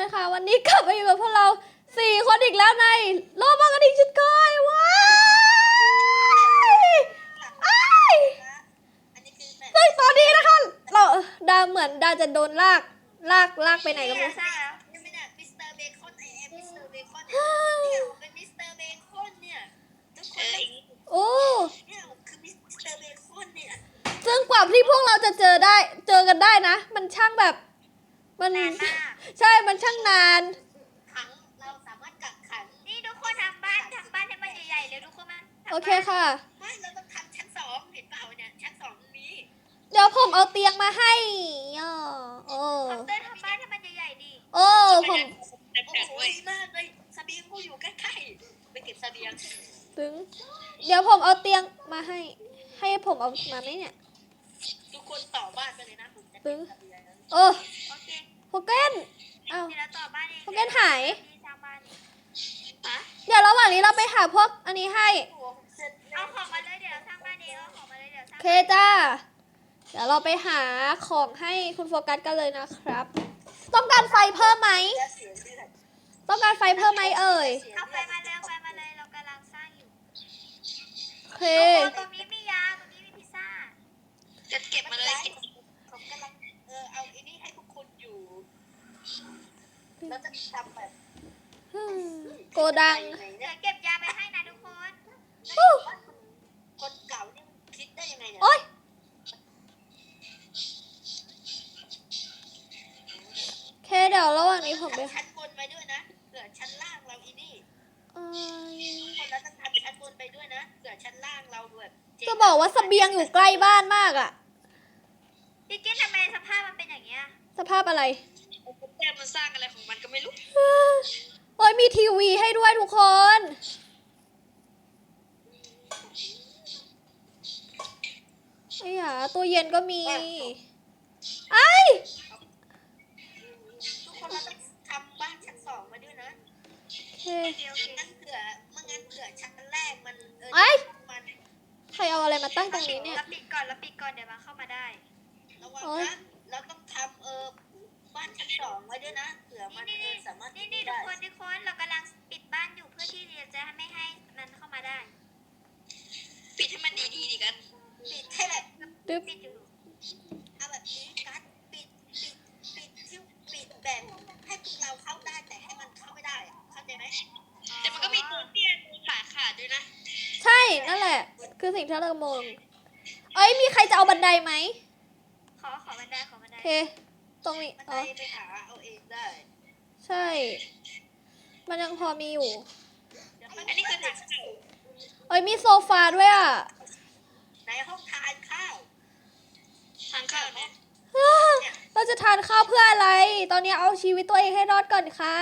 นะคะ วันนี้กลับมาอยู่กับพวกเราสี่คนอีกแล้วในโลกมากระดิ่งชุดก้อยว้ายอ้ายอันนี้คือแบบซึ่งตอนนี้นะคะเราดาเหมือนดาจะโดนลากลากลากไปไหนก็ไม่รู้ใช่แล้วยังไม่ได้มิสเตอร์เบคอนไอแอมมิสเตอร์เบคอนเนี่ยเป็นมิสเตอร์เบคอนเนี่ยทุกคนเลยโอ้เนี่ยคือมิสเตอร์เบคอนเนี่ยซึ่งกว่าที่พวกเราจะเจอได้เจอกันได้นะ มันช่างแบบ มันนานมากใช่มันช่างนาน ขังเราสามารถกักขังนี่ทุกคนทำบ้านทำบ้านให้มันใหญ่ๆเร็วทุกคนมาทำโอเคบ้านค่ะไม่เราต้องทำชั้นสองเห็นเปล่าเนี่ยชั้นสองมีเดี๋ยวผมเอาเตียงมาให้ย่อโอ้คอมเตอร์ทำบ้านให้มันใหญ่ๆดิโอ้ผมโอ้โหดีมากเลยเสบียงกูอยู่ใกล้ๆไปเก็บเสบียงถึง เดี๋ยวผมเอาเตียงมาให้ ให้ผมเอามาไหมเนี่ยทุกคนต่อบ้านไปเลยนะผมจะตึเก็งบเสบียงเออโอเค โฮเกนอ้าว เดี๋ยวเราต่อบ้านเองโอเคหายที่สร้างบ้านฮะเดี๋ยวระหว่างนี้เราไปหาพวกอันนี้ให้โอ้โหเสร็จแล้เอาวของมาเลยเดี๋ยวเราสร้างบ้านเองเอาของมาเลยเดี๋ยวสโอร้างเคจ้า เดี๋ยวเราไปหาของให้คุณโฟกัสกันเลยนะครับ ต้องการไฟเพิ่มไหมแล้วเสียเลือดต้องการไฟเพิ่มไหมเอ่ย เอาไฟมาเลยเอาไฟมาเลยเรากำลังสร้างอยู่โอเคทุกคนตรงนี้มียาตรงนี้มีพิซซ่า จะเก็บมาเลยเก็บผมกำลังเออเอาไอ้นี่ให้พวกคุณอยู่ แล้วจะทำแบบ อืมโก ดังไหนเดี๋เนี่ยยวเก็บยาไปให้นะทุกคนฮู้คนเก่านี่มันคิดได้ยังไงเนี่ยโอ๊ยโอเคเดี๋ยวระหว่างนี้ผมไปทำชั้นบนไปด้วยนะเผื่อชั้นล่างเราอีนี่เอ่อคนเราต้องทำชั้นบนไปด้วยนะเผื่อชั้นล่างเราแบบเงจะบอกว่าเสบียงอยู่ใกล้บ้านมากอะ พี่กิ๊นทำไมสภาพมันเป็นอย่างเงี้ย สภาพอะไร แก้มันสร้างอะไรของมันก็ไม่รู้ โอ้ยมีทีวีให้ด้วยทุก คน ไอ้หยาตู้เย็นก็มี ไอ้ทุกคนเราต้องทำบ้านชั้นสองมาด้วยนะโอเคเดี๋ยวไม่งั้นเผื่อไม่งั้นเผื่อชั้นแรกมันเออไอ้มันใครเอาอะไรมาตั้งตรงนี้เนี่ยเราปิดก่อนเราปิดก่อนเดี๋ยวมันเข้ามาได้ระวังโอ๊ยนะเราต้องทำเออบ้านชั้นสองไว้ด้วยนะเผื่อมันนี่เอนี่อสามารถนี่นี่ทุกคนทุกคนเรากำลัง จะไม่ให้มันเข้ามาได้ ปิดให้มันดีๆดีกันปิดให้แบบดึ๊บ ปิดอยู่เอาแบบนี้การปิดปิดปิดที่ปิดแบบให้พวกเราเข้าได้แต่ให้มันเข้าไม่ได้อะเข้าใจไหมแต่มันก็มีตัวเตี้ยตัวขาขาดด้วยนะใช่นั่นแหละ คือสิ่งที่เรามอง เอ้ยมีใครจะเอาบันไดไหมขอขอบันไดขอบันไดโอเค ตรงนี้มันอ๋ไปอไปหาเอาเองได้ ใช่ มันยังพอมีอยู่ อันนี้คือทางเข้าเอ้ยมีโซฟาด้วยอะ ในห้องทานข้าวทานข้าวเนี่ยเราจะทานข้าวเพื่ออะไร ตอนนี้เอาชีวิตตัวเองให้รอดก่อนค่ะ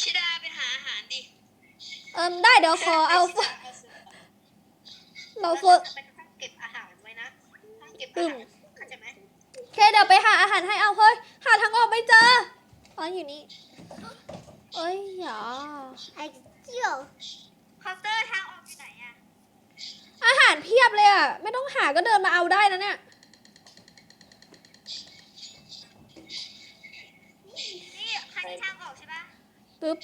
ชิดาไปหาอาหารดิเอิมได้เดี๋ยวขอเอา เราเราฝึกเป็นห้องเก็บอาหารไว้นะห้องเก็บอาหารเข้าใจไหมโอเคเดี๋ยวไปหาอาหารให้เอาเฮ้ยหาทางออกไม่เจออ๋ออยู่นี่ เอ้ยอย่าไอ้เจียวเคาน์เตอร์ทางออกอยู่ไหนอะอาหารเพียบเลยอะไม่ต้องหาก็เดินมาเอาได้นะเนี่ยนี่ทางนี้ทางออกใช่ปะปึ๊บ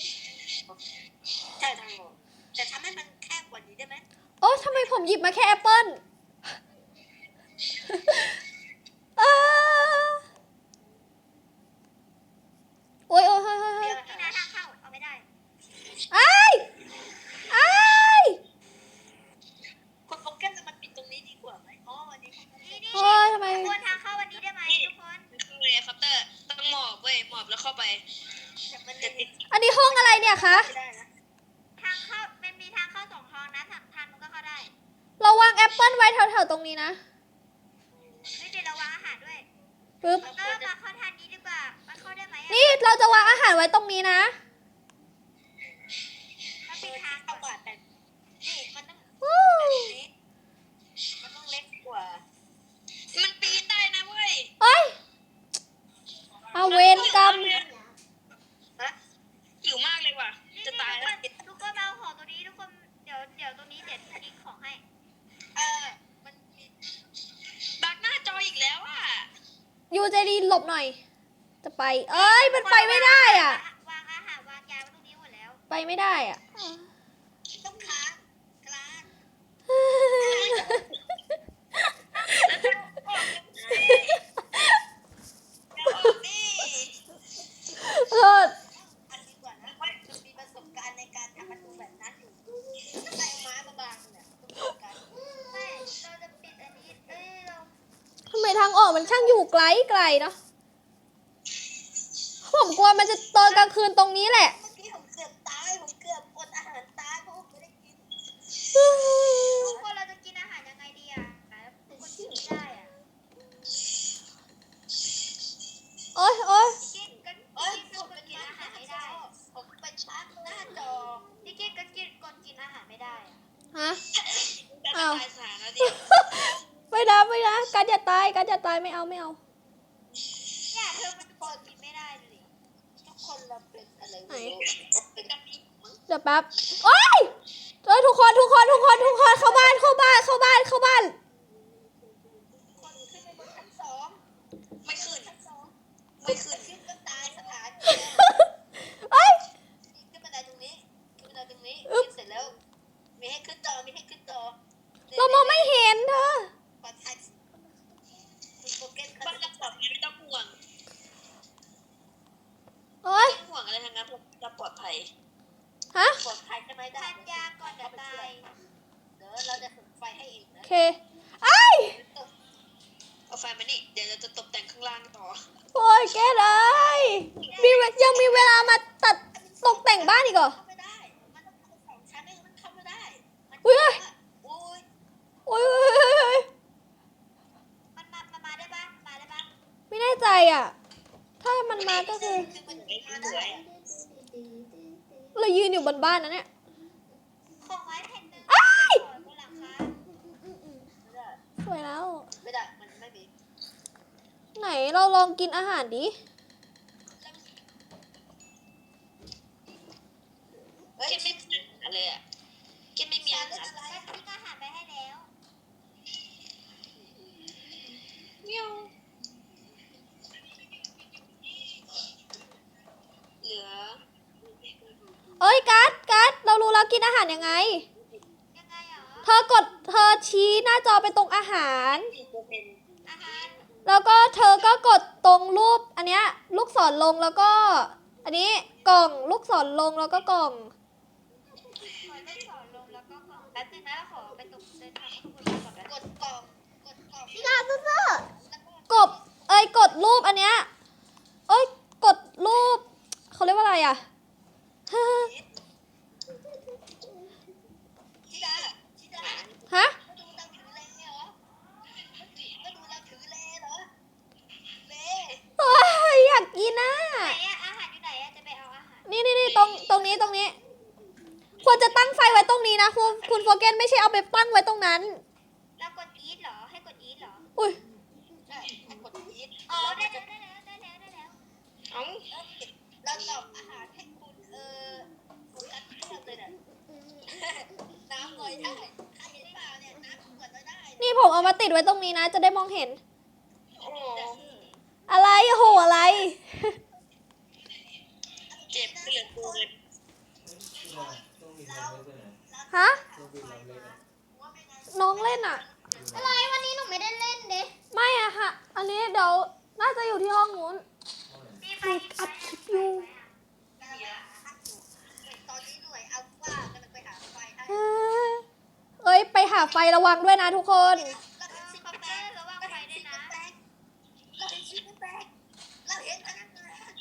ใช่ทางออกแต่ทำให้มันแคบกว่านี้ได้ไหมโอ้ทำไมผมหยิบมาแค่แอปเปิ้ล อ้าโอ้ยโอ้ยเฮ้ยเฮ้ยเฮ้ย นี่นะทางเข้าเอาไม่ได้ ไอ้ายอ้าย คนโปเกมจะมาปิดตรงนี้ดีกว่าไหมอ๋ออันนี้ นี่นี่ โอ้ยทำไม ควรทางเข้าวันนี้ได้ไหมทุกคน คือเลยครับเตอร์ต้องหมอบเว้ยหมอบแล้วเข้าไป แต่มันจะติด อันนี้ห้องอะไรเนี่ยคะ ไม่ได้นะ ทางเข้ามันมีทางเข้าสองทางนะทางทางนู้นก็เข้าได้ เราวางแอปเปิ้ลไว้แถวๆตรงนี้นะ ไม่เดี๋ยวเราวางอาหารด้วย ปึ๊บ เคาน์เตอร์มาเข้าทางนี้ดีกว่า มันเข้าได้ไหมอะ นี่เราจะวางอาหารไว้ตรงนี้นะ มัน เอ ปิ อ ดทาง เข้า ก่อน บาดแต่นี่มันต้อง วู้ แบบนี้มันต้องเล็กกว่า มันปีนได้นะเว้ย เอ้ยเอาเวรกรรม ฮะ หิวมากเลยว่ะ นี่ จะ นี่ ตาย ทุก แล้ คว นทุกคนมาเอาของตัวนี้ทุกคน เดี๋ยวเดี๋ยวตรงนี้เดี๋ยวทิ้งของให้ เออมันมี บักหน้าจออีกแล้วอะยูใจดีหลบหน่อย จะไป เอ้ย มันไปไม่ได้อะ วางอาหารวางยาไว้ตรงนี้หมดแล้วไปไม่ได้อะ ต้องค้างกลางจะออกดิเอออันดีกว่านะมันมีประสบการณ์ในการทำประตูแบบนั้นอยู่ใส่ไม้มาบางเนี่ยประสบการณ์ไม่เราจะปิดอันนี้เอ้ยเราทำไมทางออกมันช่างอยู่ไกลไกลเนาะ ผมกลัวมันจะตอนกลางคืนตรงนี้แหละ เมื่อกี้ผมเกือบตาย ผมเกือบอดอาหารตายเพราะผมไม่ได้กินทุกคนเราจะกินอาหารยังไงดีอะแล้วทุกคนกินไม่ได้อะโอ๊ยโอ๊ยกินกันเอ้ยกินผมก็ไปกินอาหารไม่ได้ ผมไปชาร์จหน้าจอพี่กินก็กินกดกินอาหารไม่ได้อะฮะ จะตายสารแล้วดิไม่นะไม่นะการจะตายการจะตายไม่เอาไม่เอา เนี่ยเธอมันกดกินไม่ได้เลย ทุกคนเราเป็นอะ ไรไม่รู้เป็นเดี๋ยวแป๊บโอ้ยเอ้ยทุกคนทุกคนทุกคนทุกคนเข้าบ้านเข้าบ้านเข้าบ้านเข้าบ้านขึ้นไปบนชั้นสอง ไม่ขึ้น ชั้นสอง ไม่ขึ้น ขึ้นก็ตายสถาน เอ้ย ขึ้นบันไดตรงนี้ขึ้นบันไดตรงนี้ขึ้นเสร็จแล้ว มีให้ขึ้นต่อมีให้ขึ้นต่อ เรามองไม่เห็นเธอ ปลอดภัยคุณโปรเกตเขา บ้าน จะ จะปลอดภัยไม่ต้องห่วง โอ๊ย ไม่ต้องห่วงอะไรทั้งนั้นผมจะปลอดภัย ฮะ ปลอดภัยใช่ไหมได้ ทานยาก่อนจะตาย เดี๋ยวเราจะฝึกไฟให้เอง โอ นะ เคไอ้ย เอาไฟมานี่เดี๋ยวเราจะตกแต่งข้างล่างต่อ โอ๊ยแกเลยมีเวยังมีเวลามาตัดตกแต่งบ้านอีกเหรอ เข้าไม่ได้ มันต้องเอาสองชั้นไม่งั้นมันเข้าไม่ได้มัน อุ๊ย โอ้ย โอ๊ยโอ๊ยโอ๊ยโอ๊ย มันมามันมาได้ปะมันมาได้ปะ ไม่แน่ใจอะ ถ้า มันมาก็คือคือมันมาได้เรายืนอยู่บนบ้านนะเนี่ยของไม้แผ่นหนึ่งอ้ายขอบนหลังคาไม่ได้สวยแล้ว ไม่ได้ มันไม่มี ไหนเราลองกินอาหารดิ เฮ้ย กินไม่มีอาหารเลยอะกินไม่มีอาหาร อะไร ฉันทิ้งอาหารไปให้แล้ว เมียวเหลือ เอ้ยกัดกัดเรารู้แล้วกินอาหารยังไง ยังไงเหรอเธอกดเธอชี้หน้าจอไปตรงอาหารเป็นอาหารแล้วก็เธอก็กดตรงรูปอันเนี้ยลูกศรลงแล้วก็ อันนี้กล่องลูกศรลงแล้วก็กล่อง ขอได้สอนลงแล้วก็ขอแป๊บนึงนะขอไปตกเดินทางข้างบนก่อนนะกดกล่องกดกล่องพี่ลาซื่อแล้วก็กบเอ้ยกดรูปอันเนี้ยเอ้ยกดรูปเขาเรียกว่าอะไรอะชิดาชิดา ฮะมาดูเราถือเลเหรอมาดูเราถือเลเหรอเลโอ้ยอยากกินนะไหนอะอาหารอยู่ไหนอะจะไปเอาอาหารนี่นี่นี่ตรงตรงนี้ตรงนี้ ควรจะตั้งไฟไว้ตรงนี้นะ คุณคุณโฟเกนไม่ใช่เอาไปตั้งไว้ตรงนั้นแล้วกดอีทเหรอ ให้กดอีทเหรอ อุ้ยใช่ให้กดอีทอ๋อได้แล้วได้แล้วได้แล้วได้แล้วเอ้าเราตอบอาหารให้คุณเออโฟกัสเทียบเลยน่ะน้ำ ลอยได้ใครเห็นเปล่าเนี่ยน้ำขวดลอยได้นี่ผมเอามาติดไว้ตรงนี้นะ จะได้มองเห็น โอ้โหอะไรโอ้โหอะไร เจ็บเหลือเกินฮะว่าไม่งั้นน้องเล่นอะ อะไรวันนี้หนูไม่ ลเราเห็นพนักงาน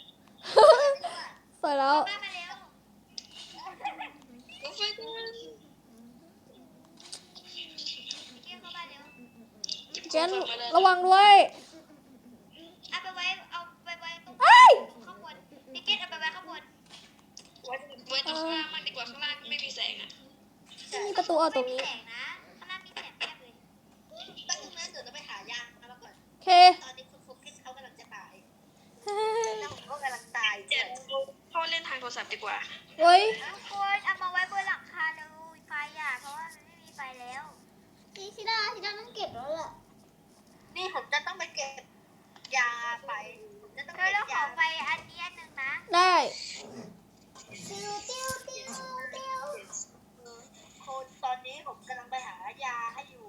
สวยแล้วป้ามาแล้วรถไฟกันพี่เกี้ยวเข้าบ้านเร็วเกนระวังด้วยเอาไปไว้เอาไปไว้ตรงเอ้ยข้างบนพี่เกี้ยวเอาไปไว้ข้างบนไว้ไว้ตรงข้างล่างมันดีกว่าข้างล่างไม่มีแสงอะมีประตูออกตรงนี้ ไม่มีแสงนะ ตอนนี้คุณคุกกี้เขากำลังจะตายแล้วผมก็กำลังตายเจ็บพ่อเล่นทางโทรศัพท์ดีกว่าเฮ้ยทุกคนเอามาไว้บนหลังคาดูไฟอะเพราะว่ามันไม่มีไฟแล้วนี่ชิดาซีดาต้องเก็บแล้วแหละนี่ผมจะต้องไปเก็บยาไปผมจะต้องเก็บยาขอไฟอันนี้อันหนึ่งนะ ได้ตตอนนี้ผมกำลังไปหายาให้อยู่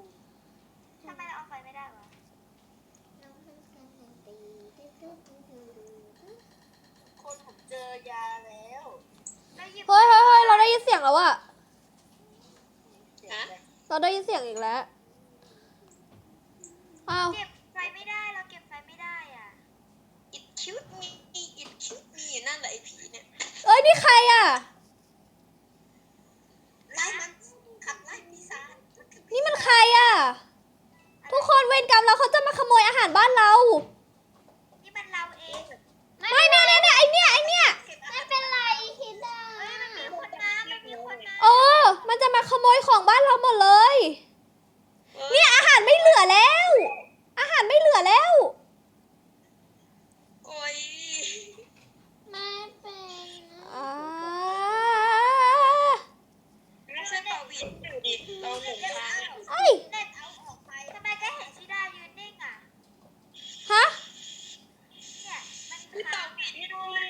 าไฟเจอยาแล้วแล้วหยิบเฮ้ยเฮ้ยเฮ้ยเราได้ยินเสียงแล้วอะฮะเราได้ยินเสียงอีกแล้ว อ้าว เก็บไฟไม่ได้เราเก็บไฟไม่ได้อะอิดคิวมีอิดคิวมีนั่นแหละไอ้ผีเนี่ยเอ้ยนี่ใครอะไล่มันขับไล่ปีศาจมันคือนี่มันใครอะทุกคนเวรกรรมแล้วเขาจะมาขโมยอาหารบ้านเรา นี่มันเราเอง ไม่ เนี่ยเนี่ยเนี่ยไอเนี่ยไอเนี่ย ไม่เป็นไรชิดาเฮ้ยมันมีคนมามันมีคนมาเออมันจะมาขโมยของบ้านเราหมดเลย เนี่ยอาหารไม่เหลือแล้ว อาหารไม่เหลือแล้ว โอ้ย ไม่เป็น อ่า ไม่ใช่เป่าหวีดดูดิเราหลงทางอะ ไอ้ย เน็ตเอาออกไปทำไมก็เห็นชิดายืนนิ่งอะ ฮะ เนี่ยมัน พี่ ค้า เป่าง หวีดให้หน่อย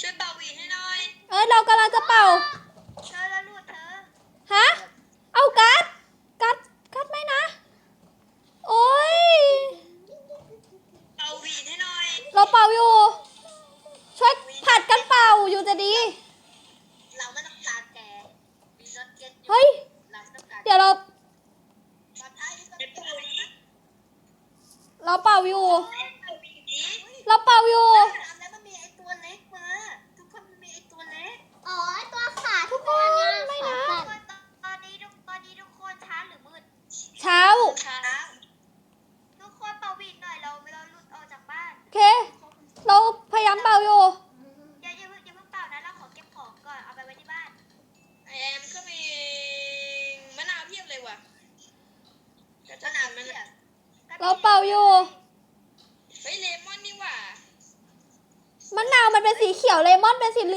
ช่วยเป่าหวีดให้หน่อย เออเรากำลังจะเป่า เธอแล้วลูดเธอ ฮะ เอากัด กัด กัดไหมนะ โอ้ย เป่าหวีดให้หน่อย เราเป่าอยู่ ช่วยผัดกันเป่าอยู่จะดี เราไม่ต้องการแกมีน็อตเก็ตอยู่ เฮ้ย เราไม่ต้องการ เดี๋ยวเรา ปลอดภัยเป็นเป่าหวีด เราเป่าอยู่เป่าหวีดดิเราเป่าอยู่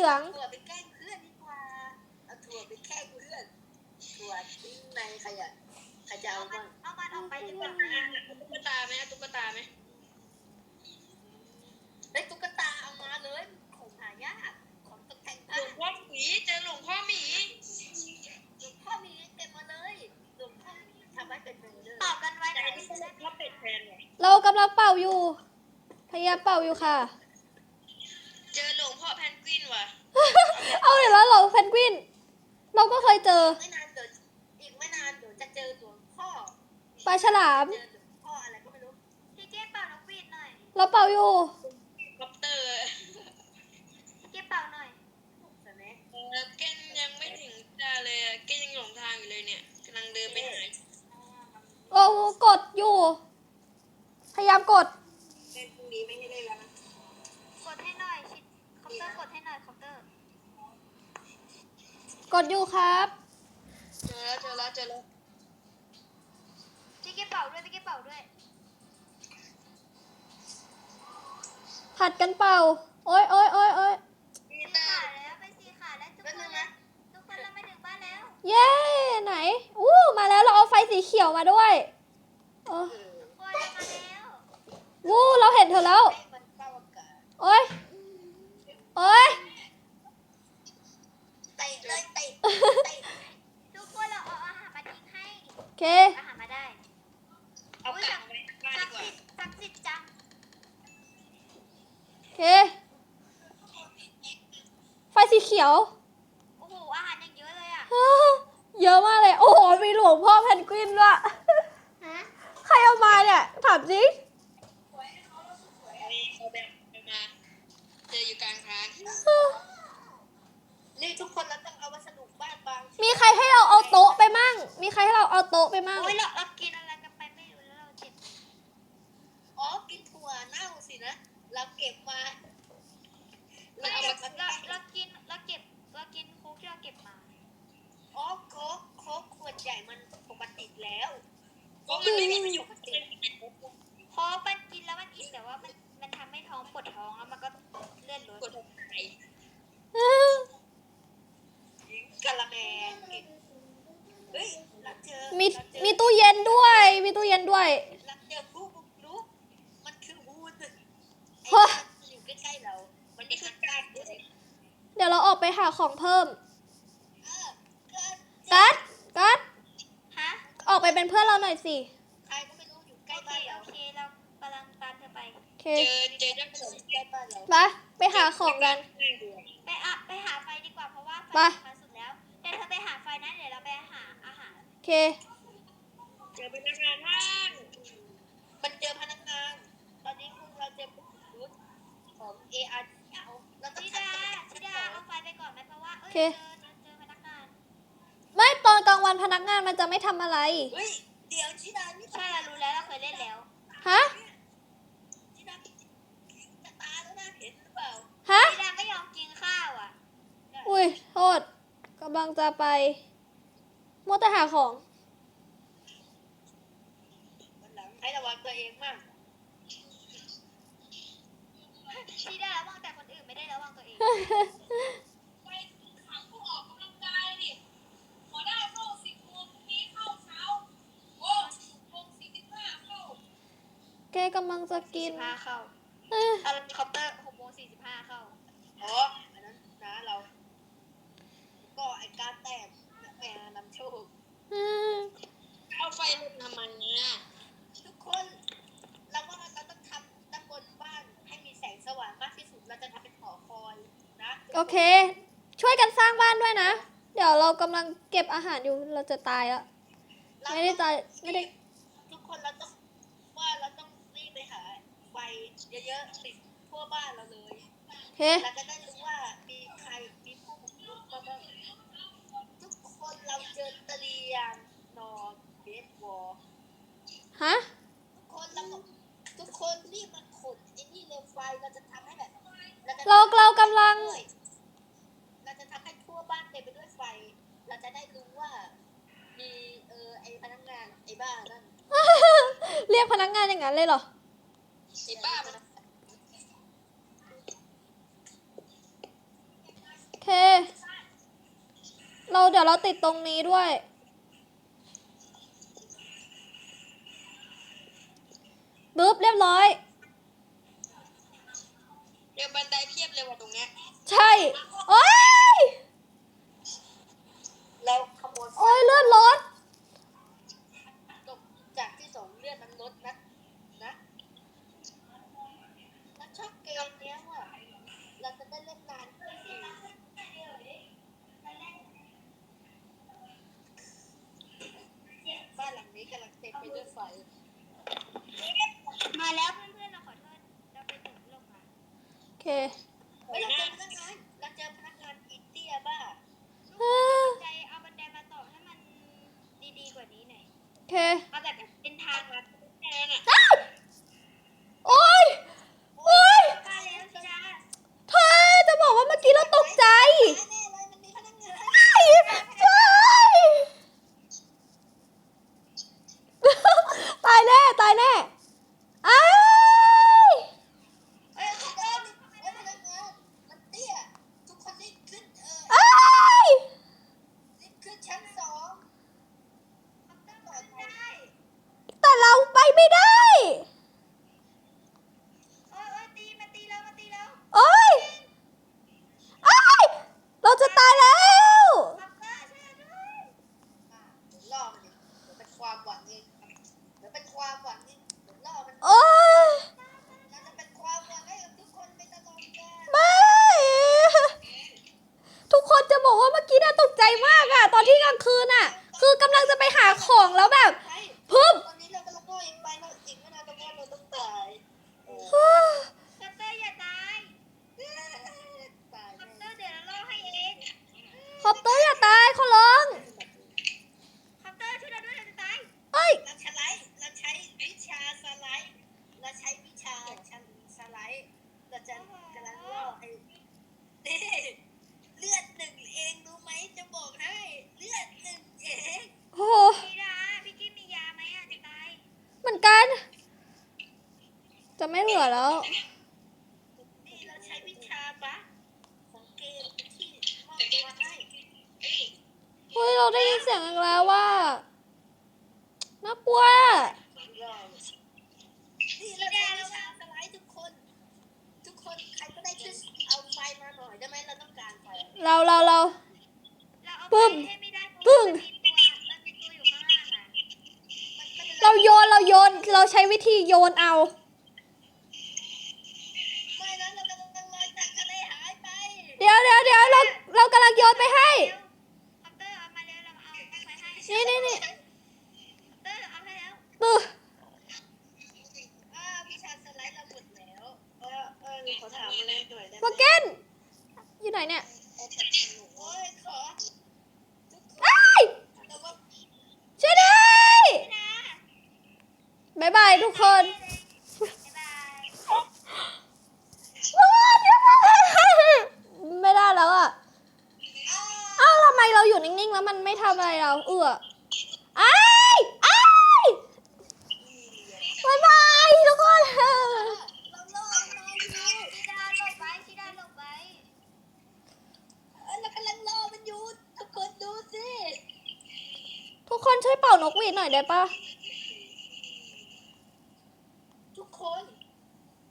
ลือง ถั่วไปแกล้งเพื่อนดีกว่า เอาถั่วไปแกล้งเพื่อน ถั่วทิ้งในขยะใครจะเอามันบ้างเอามันออกไปดีกว่าตุ๊กตาไหมตุ๊กตาไหมได้ตุ๊กตาเอามาเลยของหายากของตกแต่งหลบ้านวงพ่อหมีเจอหลวงพ่อหมีหลวงพ่อมีเต็มมาเลยหลวงพ่อมีทำให้เป็นเบอร์เลยเป่ากันไว้แต่นะอันนี้เป็นพ่อเป็ดแทนเรากำลังเป่าอยู่ พยายามเป่าอยู่ค่ะ เจอหลวงพ่อแพนกวินว่ะ เอาเดี๋ยวแล้วเราเพนกวิน เราก็เคยเจอ ไม่นานเดี๋ยวอีกไม่นานเดี๋ยวจะเจอหลวงพ่อ ปลาฉลาม เจอหลวงพ่ออะไรก็ไม่รู้ พี่เก้เป่านกหวีดหน่อย เราเป่าอยู่ คอปเตอร์ พี่เก้เป่าหน่อย ใช่ไหม เออเก้นยังไม่ถึงจาเลยอะเก้นยังหลงทางอยู่เลยเนี่ยกำลังเดินไปหา เรากดอยู่ พยายามกด เล่นพรุ่งนี้ไม่ให้เล่นแล้วนะ กดให้หน่อยชิดคอปเตอร์กดให้หน่อยคอปเตอร์ กดอยู่ครับ เจอแล้วเจอแล้วเจอแล้วพี่เก้เป่าด้วยพี่เก้เป่าด้วย ผัดกันเป่า โอ้ยโอ้ยโอ้ยโอ้ยสีขาแล้วเป็นสีขาแล้วทุกคนแล้วทุกคนเราไม่ถึงบ้านแล้วเย้ไหน อู้มาแล้วเราเอาไฟสีเขียวมาด้วยเออทุกคนเรามาแล้ววู้เราเห็นเธอแล้วให้มันเข้าอากาศโอ้ยโอ้ย เตะเลยเตะเตะ ทุกคนเราเอาอาหารมาทิ้งให้ โอเค อาหารมาได้ เอากลับไปบ้าน ศั ดี กดิ์ กว่า สิทธิ์ศักดิ์สิทธิ์จัง โอเค ไฟสีเขียว โอ้โหอาหารอย่างเยอะเลยอะ เยอะมากเลย โอ้โห มีหลวงพ่อแพนกวินด้วย ฮะ ใครเอามาเนี่ย ถามจริง นี่เขาแบบมาเจออยู่กลางทาง นี่ทุกคนเราต้องเอาวัสดุบ้านบาง มีใครให้เราเอาโต๊ะไปมั่ง มีใครให้ เราเอาโต๊ะไปมั่งโอ้ยเราเรากินอะไรกันไปไม่รู้แล้วเราเจ็บ อ๋อ กินถั่วเน่าสินะ เราเก็บมาเราเราเอาเก็บมาเราเรากินเราเก็บเรากินคุกที่เราเก็บมา อ๋อโค้กโค้กขวดใหญ่มันปกติแล้วเพราะมันไม่มีประโยชน์เพราะมันกินแล้วมันอิ่มแต่ว่ามันมันทำให้ท้องปวดท้องแล้วมันก็เลื่อนรถกดไหนกะละแมกินเฮ้ยเราเจอ มีมีตู้เย็นด้วย มีตู้เย็นด้วยเจอผู้บุกรุกมันคือวูดฮะอยู่ใกล้ๆเรา มันคือการเดี๋ยวเราออกไปหาของเพิ่มเออเกินกัดกัดฮะออกไปเป็นเพื่อนเราหน่อยสิใครก็ไม่รู้อยู่ใกล้บ้านโอเคเรากำลังตามเธอไปเจอเจอเจ้าขนมใกล้บ้านเรามาไปหาของกัน ไปอะไปหาไฟดีกว่าเพราะว่าไฟมาสุดแล้วเดี๋ยวเธอไปหาไฟนะเดี๋ยวเราไป เค เจอพนักงานห้างมันเจอพนักงาน ตอนนี้คุณเราเจอผู้ชุดของ AR เอาเราต้องธิดาธิดาเอาไฟไปก่อนไหมเพราะว่าเคจอเจอพนักงานไม่ตอนกลางวันพนักงานมันจะไม่ทำอะไร เฮ้ดี๋ยวชิดานี่ใช่เรารู้แล้วเราเคยเล่นแล้ว ฮะ ชิดาจะตาแล้วนะเห็นหรือเปล่า ฮะ ธิดาไม่ยอมกินข้าวอะ อุ้ยโทษกำลังจะไป 我得还好 เค ช่วยกันสร้างบ้านด้วยนะ เดี๋ยวเรากำลังเก็บอาหารอยู่เราจะตายแล้ว ไม่ได้ตายไม่ได้ ทุกคนเราต้องว่าเราต้องรีบไปหาไฟเยอะๆติดทั่วบ้านเราเลยเฮ้แล้ได้รู้ว่ามีใครมีผู้บุกรุกบ้างทุกคนเราเจอตะลียนนอนเบสบอฮะทุกคนรีบมาขุดไอ้นี่เร็วไฟเราจะทำให้แบบเราเรากำลัง ไปด้วยไฟ เราจะได้รู้ว่า มีเออไอพนักงานไอบ้านั่นเรียกพนักงานอย่างนั้นเลยเหรอ ไอบ้ามันโอเค เราเดี๋ยวเราติดตรงนี้ด้วยปึ๊บเรียบร้อย เดี๋ยวบันไดเพียบเลยว่ะตรงเนี้ย ใช่ โอ๊ย โอ้ยเลือดรถ เราเราเราปึ้มปึ้พึ่งเราโยนเราโยนเราใช้วิธีโยนเอาเดี๋ยวเดี๋ยวเดี๋ยวเราเรากำลังโยนไปให้เตอร์เนี่นี่นี่คตู้ ขอถามอะไรหน่อยได้ไหโมมเกนอยู่ไหนเนี่ยโอ้ยขออ้ยแต่ว่าช่วยด้วยบายบายทุกคน ไม่ได้แล้วอะ อ้าวทำไมเราอยู่นิ่งๆ แล้วมันไม่ทำอะไรเรา เอืออ้ายอ้ายบายบายทุกคน เรารอดเราอยู่ ชิดาลงไปชิดาลงไป เออเรากำลังรอมันอยู่ทุกคนดูสิ ทุกคนช่วยเป่านกหวีดหน่อยได้ ปะทุกคน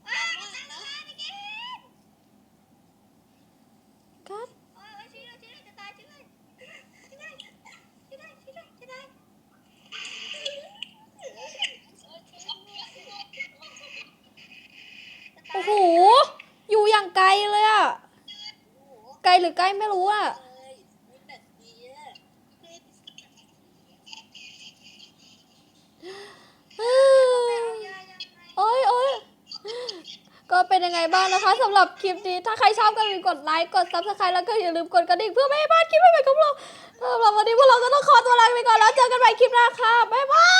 อย่ามากนะกัดโอ้ยชิดาชิดาจะตายชิดาชิดาชิดาชิดาชิดาโอ้โห อยู่อย่างไกลเลยอะไกลหรือใกล้ไม่รู้อะ เลยไม่แบบนี้อะคือ เอายายังไง โอ้ยโอ้ยก็เป็นยั งไงบ้างนะคะสำหรับคลิปนี้ ถ้าใครชอบก็อย่าลืมกดไลค์ กด subscribe แล้วก็อย่าลืมกดกระดิ่งเพื่อไม่ให้พลาดคลิปใหม่ๆของเราสำหรับวันนี้พวกเราก็ต้องขอตัวลาไปก่อนแล้วเจอกันใหม่คลิปหน้าค่ะ บ๊ายบาย